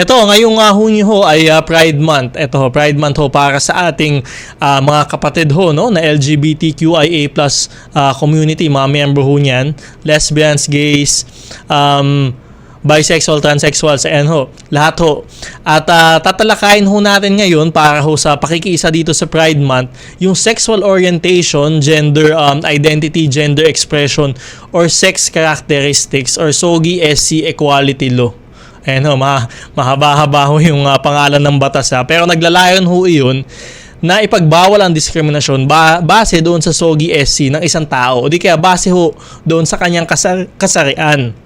Ito, ngayong uh, Hunyo ho ay uh, Pride Month. Ito Pride Month ho para sa ating uh, mga kapatid ho no, na LGBTQIA plus uh, community, mga member ho niyan, lesbians, gays, um, bisexual, transsexuals, and ho, lahat ho. At uh, tatalakayin ho natin ngayon para ho sa pakikiisa dito sa Pride Month, yung sexual orientation, gender um, identity, gender expression, or sex characteristics, or SOGI SC Equality Law. Ayan ho, ma mahaba-haba ho yung uh, pangalan ng batas ha. Pero naglalayon ho iyon na ipagbawal ang diskriminasyon ba- base doon sa SOGI SC ng isang tao o di kaya base ho doon sa kanyang kasar- kasarian.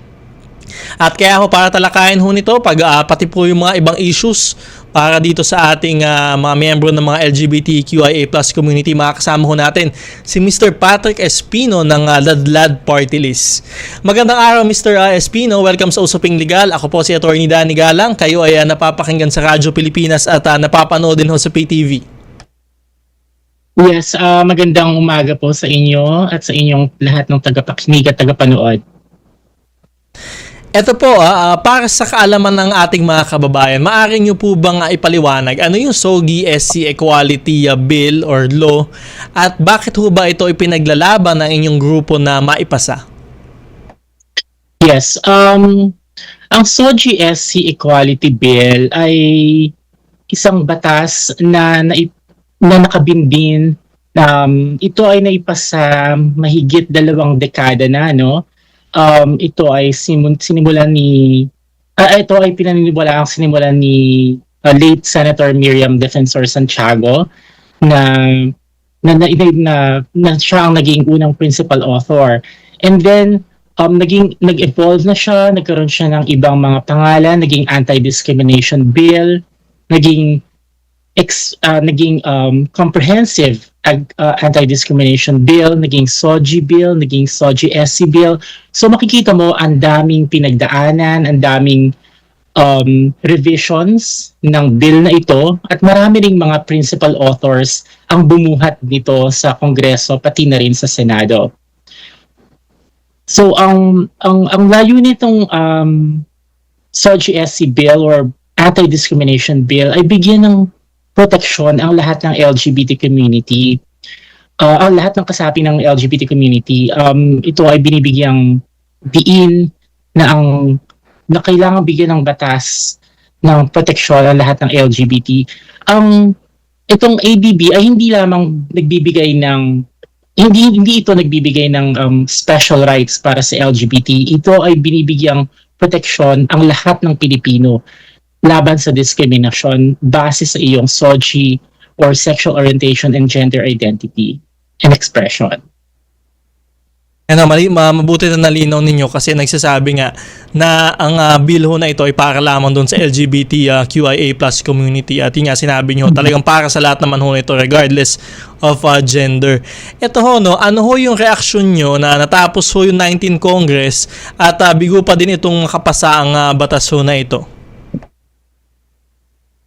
At kaya ho para talakayin ho nito pag uh, pati po yung mga ibang issues para dito sa ating uh, mga miyembro ng mga LGBTQIA plus community makakasama ho natin si Mr. Patrick Espino ng uh, Ladlad Party List. Magandang araw Mr. Uh, Espino, welcome sa Usaping Legal. Ako po si Attorney Danny Galang. Kayo ay uh, napapakinggan sa Radyo Pilipinas at uh, napapanood din ho sa PTV. Yes, uh, magandang umaga po sa inyo at sa inyong lahat ng tagapakinig at tagapanood. Ito po, ah, para sa kaalaman ng ating mga kababayan, maaari nyo po bang ah, ipaliwanag ano yung SOGI SC Equality Bill or Law at bakit ho ba ito ipinaglalaban ng inyong grupo na maipasa? Yes, um, ang SOGI SC Equality Bill ay isang batas na, na, na nakabindin um, ito ay naipasa mahigit dalawang dekada na, no? Um, ito ay simun- sinimulan ni uh, ito ay pinaniniwala ang sinimulan ni uh, late Senator Miriam Defensor Santiago na na, na, na, na siya ang naging unang principal author. And then um, naging nag-evolve na siya, nagkaroon siya ng ibang mga pangalan, naging anti-discrimination bill, naging ex, uh, naging um, comprehensive uh, anti-discrimination bill, naging SOGI bill, naging SOGI SC bill. So makikita mo ang daming pinagdaanan, ang daming um, revisions ng bill na ito at marami ring mga principal authors ang bumuhat nito sa Kongreso pati na rin sa Senado. So ang ang ang layo nitong um, SOGI SC bill or anti-discrimination bill ay bigyan ng proteksyon ang lahat ng LGBT community. Uh, ang lahat ng kasapi ng LGBT community, um, ito ay binibigyang diin na ang na kailangan bigyan ng batas ng proteksyon ang lahat ng LGBT. Ang itong ADB ay hindi lamang nagbibigay ng hindi hindi ito nagbibigay ng um, special rights para sa LGBT. Ito ay binibigyang proteksyon ang lahat ng Pilipino laban sa diskriminasyon base sa iyong SOGI or sexual orientation and gender identity and expression. Ano, mali, ma- mabuti na nalinaw ninyo kasi nagsasabi nga na ang uh, bill ho na ito ay para lamang doon sa LGBT uh, QIA plus community at yun nga sinabi nyo talagang para sa lahat naman ho na ito regardless of uh, gender. Ito ho no, ano ho yung reaksyon nyo na natapos ho yung 19 Congress at uh, bigo pa din itong makapasa ang uh, batas ho na ito?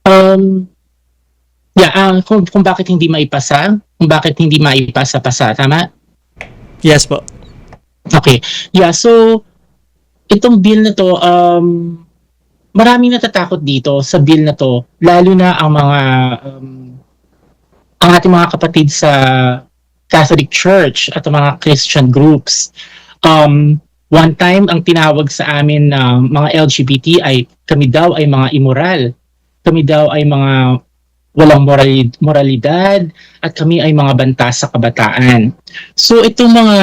Um, yeah, uh, kung, kung bakit hindi maipasa, kung bakit hindi maipasa-pasa, tama? Yes po. Okay. Yeah, so itong bill na to, um, maraming natatakot dito sa bill na to, lalo na ang mga um, ang ating mga kapatid sa Catholic Church at mga Christian groups. Um, one time, ang tinawag sa amin na mga LGBT ay kami daw ay mga immoral. Kami daw ay mga walang moralid, moralidad at kami ay mga banta sa kabataan. So itong mga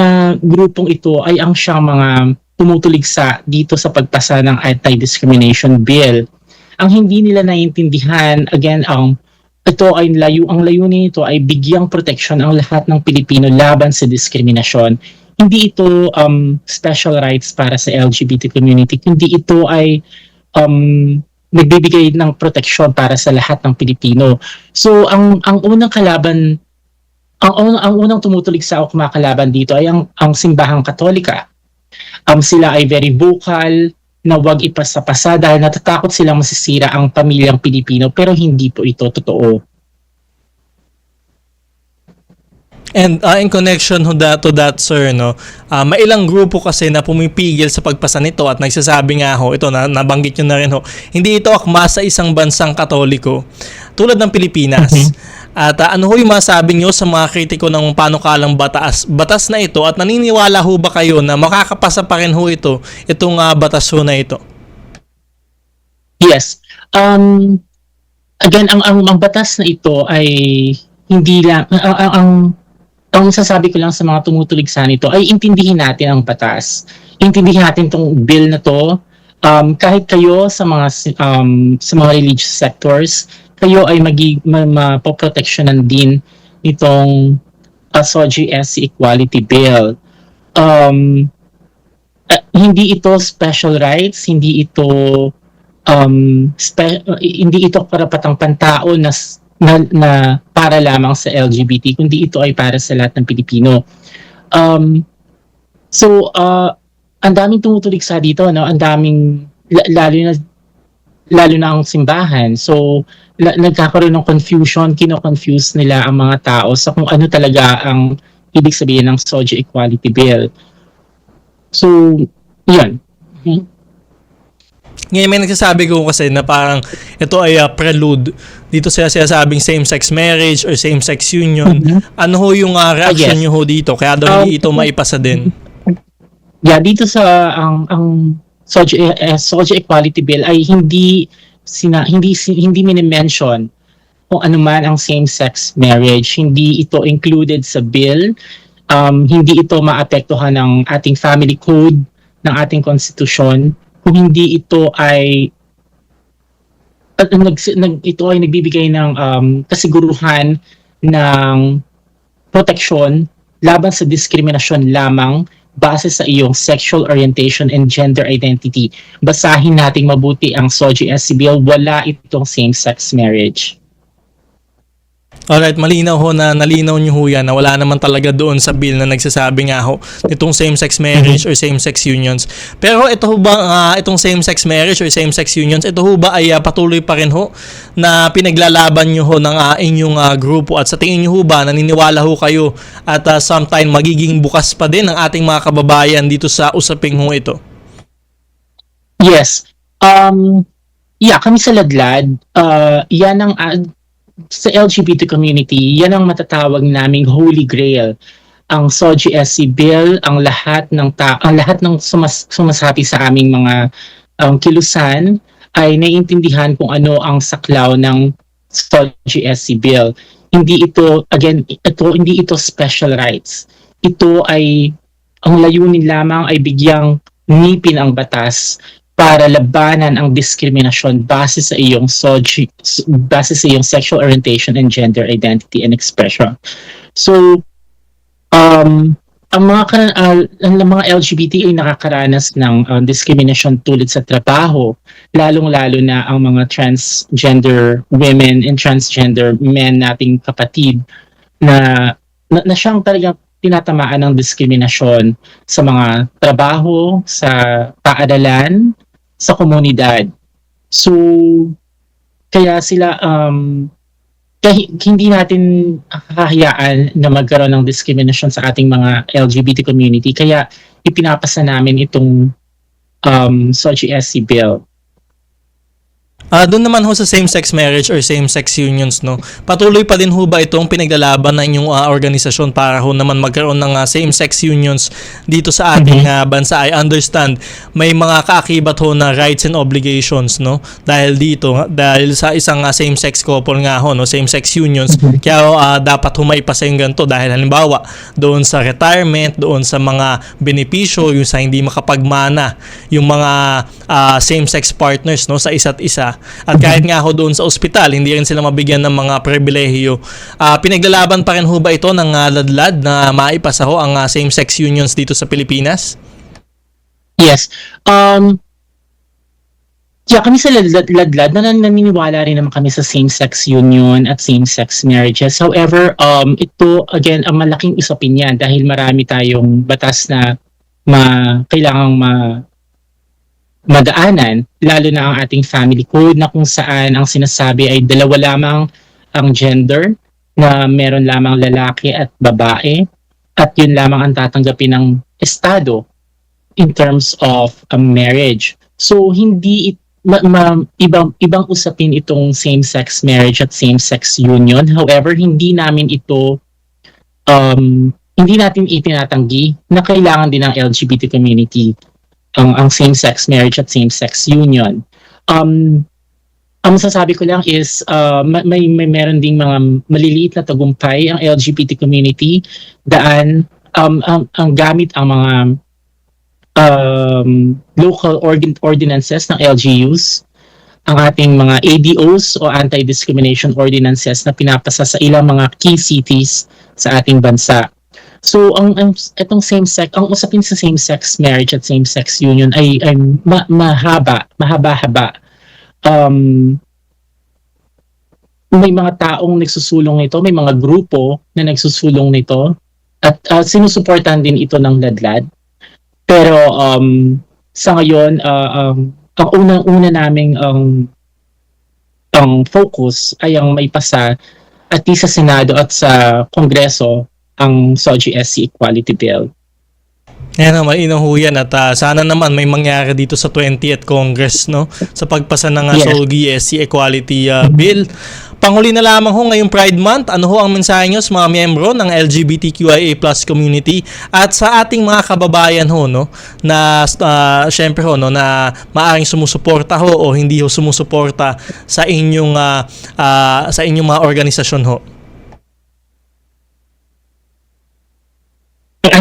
grupong ito ay ang siyang mga tumutuligsa dito sa pagpasa ng anti-discrimination bill. Ang hindi nila naiintindihan, again, ang ito ay layo, ang layunin nito ay bigyang proteksyon ang lahat ng Pilipino laban sa diskriminasyon. Hindi ito um, special rights para sa LGBT community, kundi ito ay um, nagbibigay ng proteksyon para sa lahat ng Pilipino. So ang ang unang kalaban ang, ang, ang unang tumutulig sa o kumakalaban dito ay ang, ang simbahang katolika. Um, sila ay very vocal na wag ipasa-pasa dahil natatakot silang masisira ang pamilyang Pilipino pero hindi po ito totoo. And uh, in connection ho that, to that, sir, no, uh, may ilang grupo kasi na pumipigil sa pagpasa nito at nagsasabi nga ho, ito na, nabanggit nyo na rin ho, hindi ito akma sa isang bansang katoliko tulad ng Pilipinas. At uh, ano ho yung masabi nyo sa mga kritiko ng panukalang batas, batas na ito at naniniwala ho ba kayo na makakapasa pa rin ho ito, itong uh, batas ho na ito? Yes. Um, again, ang, ang, ang batas na ito ay hindi lang, ang, ang, ang, ang sasabi ko lang sa mga tumutulig sa nito ay intindihin natin ang batas. Intindihin natin tong bill na to. Um, kahit kayo sa mga um, sa mga religious sectors, kayo ay magi ma, mapoproteksyonan din itong uh, SOGI SC Equality Bill. Um, uh, hindi ito special rights, hindi ito um spe- hindi ito karapatang pantao na, na na para lamang sa LGBT kundi ito ay para sa lahat ng Pilipino. Um so uh ang daming tumutulig sa dito no, ang daming la- lalo na lalo na ang simbahan. So la- nagkakaroon ng confusion, kino-confuse nila ang mga tao sa kung ano talaga ang ibig sabihin ng SOGI Equality Bill. So, yun. Hmm? Ngayon may nagsasabi ko kasi na parang ito ay uh, prelude dito sa sinasabing same-sex marriage or same-sex union. Mhm. Ano ho yung uh, reaction Ah, yes. nyo ho dito? Kaya daw Um, hindi ito maipasa din. Yeah, dito sa ang ang SOGI, eh, SOGI Equality Bill ay hindi sina hindi hindi mini-mention kung ano man ang same-sex marriage. Hindi ito included sa bill. Um, hindi ito maapektuhan ng ating family code, ng ating konstitusyon. Kung hindi ito ay at nag, nag, ito ay nagbibigay ng um, kasiguruhan ng proteksyon laban sa diskriminasyon lamang base sa iyong sexual orientation and gender identity. Basahin nating mabuti ang SOGI SC Bill. Wala itong same-sex marriage. Alright, malinaw ho na nalinaw nyo ho yan na wala naman talaga doon sa bill na nagsasabi nga ho itong same-sex marriage or same-sex unions. Pero ito ho ba, ah, itong same-sex marriage or same-sex unions, ito ho ba ay ah, patuloy pa rin ho na pinaglalaban nyo ho ng ah, inyong ah, grupo at sa tingin nyo ho ba, naniniwala ho kayo at ah, sometime magiging bukas pa din ang ating mga kababayan dito sa usaping ho ito? Yes. Um, yeah, kami sa Ladlad, uh, yan ang sa LGBT community, yan ang matatawag naming holy grail. Ang SOGI SC bill, ang lahat ng ta- ang lahat ng sumas- sumasapi sa aming mga um, kilusan ay naiintindihan kung ano ang saklaw ng SOGI SC bill. Hindi ito again, ito hindi ito special rights. Ito ay ang layunin lamang ay bigyang nipin ang batas para labanan ang diskriminasyon base sa iyong SOGI, base sa iyong sexual orientation and gender identity and expression. So, um, ang mga ah, ang mga LGBT ay nakakaranas ng ah, discrimination tulad sa trabaho, lalong-lalo na ang mga transgender women and transgender men nating kapatid na na, na siyang talagang tinatamaan ng diskriminasyon sa mga trabaho, sa paaralan, sa komunidad. So, kaya sila, um, kaya hindi natin hahayaan na magkaroon ng discrimination sa ating mga LGBT community. Kaya ipinapasa namin itong um, SOGI SC bill. Ah, doon naman ho sa same-sex marriage or same-sex unions, no. Patuloy pa din ho ba itong pinaglalaban ng inyong ah, organisasyon para ho naman magkaroon ng ah, same-sex unions dito sa ating ah, bansa? I understand may mga kaakibat ho na rights and obligations, no. Dahil dito, dahil sa isang ah, same-sex couple nga ho, no, same-sex unions, kaya ho, ah, dapat ho maipasa yung ganito dahil halimbawa doon sa retirement, doon sa mga benepisyo, yung sa hindi makapagmana, yung mga ah, same-sex partners no sa isa't isa. At kahit nga ho doon sa ospital, hindi rin sila mabigyan ng mga pribilehiyo. Ah, pinaglalaban pa rin ho ba ito ng ah, ladlad na maipasa ho ang ah, same-sex unions dito sa Pilipinas? Yes. Um, yeah, kami sa Ladlad, Ladlad na naniniwala rin naman kami sa same-sex union at same-sex marriages. However, um, ito, again, ang malaking usapin yan dahil marami tayong batas na ma, kailangang ma, madaanan, lalo na ang ating family code na kung saan ang sinasabi ay dalawa lamang ang gender na meron lamang lalaki at babae at yun lamang ang tatanggapin ng Estado in terms of a marriage. So hindi it, ma, ma- ibang ibang usapin itong same-sex marriage at same-sex union. However, hindi namin ito um, hindi natin itinatanggi na kailangan din ng LGBT community ang ang same-sex marriage at same-sex union. Um, ang masasabi ko lang is uh, ma- may, may meron ding mga maliliit na tagumpay ang LGBT community daan um, ang, ang gamit ang mga um, local organ- ordinances ng LGUs ang ating mga ADOs o anti-discrimination ordinances na pinapasa sa ilang mga key cities sa ating bansa. So ang, ang itong same sex ang usapin sa same sex marriage at same sex union ay, ay ma- mahaba, mahaba-haba. Um may mga taong nagsusulong nito, may mga grupo na nagsusulong nito at uh, sinusuportahan din ito ng ladlad. Pero um sa ngayon uh, um, ang unang-una naming ang ang focus ay ang may pasa at sa Senado at sa Kongreso ang SOGI SC Equality Bill. Ayan naman, inong ho yan at ah, sana naman may mangyari dito sa 20th Congress no sa pagpasa ng uh, Yes. SOGI SC Equality ah, Bill. Panghuli na lamang ho ngayong Pride Month, ano ho ang mensahe nyo sa mga miyembro ng LGBTQIA plus community at sa ating mga kababayan ho no na ah, syempre ho no na maaring sumusuporta ho o hindi ho sumusuporta sa inyong ah, ah, sa inyong mga organisasyon ho.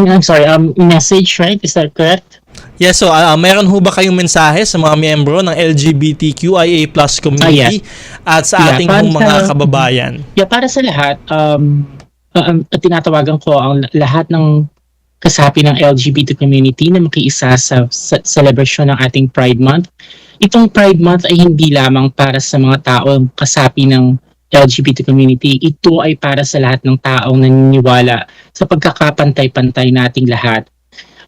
I'm, I'm sorry, um, message, right? Is that correct? Yes, so ah, meron ho ba kayong mensahe sa mga miyembro ng LGBTQIA plus community at sa Yeah, ating hong mga sa- kababayan? Yeah, para sa lahat, um, uh, um, tinatawagan ko ang lahat ng kasapi ng LGBT community na makiisa sa, sa celebration ng ating Pride Month. Itong Pride Month ay hindi lamang para sa mga taong kasapi ng LGBT community. Ito ay para sa lahat ng taong naniniwala sa pagkakapantay-pantay nating lahat.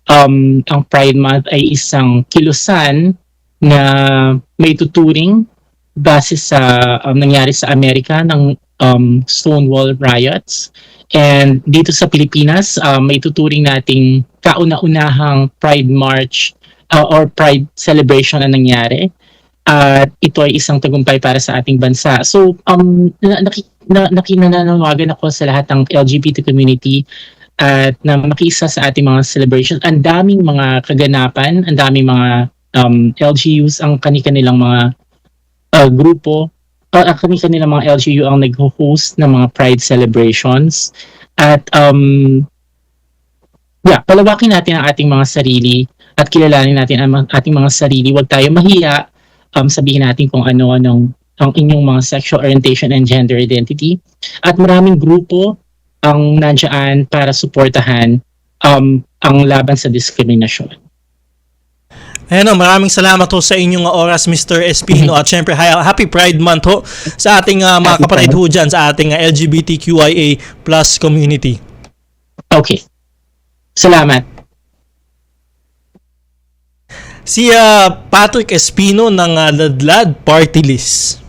Um, ang Pride Month ay isang kilusan na may tuturing base sa um, nangyari sa Amerika ng um, Stonewall riots. And dito sa Pilipinas, um, may tuturing nating kauna-unahang Pride March uh, or Pride celebration na nangyari. At ito ay isang tagumpay para sa ating bansa. So, um, na, na, ako sa lahat ng LGBT community at na makisa sa ating mga celebration. Ang daming mga kaganapan, ang daming mga um, LGUs, ang kani-kanilang mga uh, grupo uh, kami kanila mga LGU ang nag-host ng mga Pride celebrations. At um, yeah, palawakin natin ang ating mga sarili at kilalanin natin ang ating mga sarili. Huwag tayo mahiya. Um, sabihin natin kung ano anong ang inyong mga sexual orientation and gender identity. At maraming grupo ang nandiyan para suportahan um, ang laban sa diskriminasyon. Ayan o, maraming salamat ho sa inyong oras Mr. Espino at syempre Happy Pride Month ho sa ating ah, mga Happy kapatid ho dyan sa ating ah, LGBTQIA plus community. Okay. Salamat. Si ah, Patrick Espino ng ah, Ladlad Party List.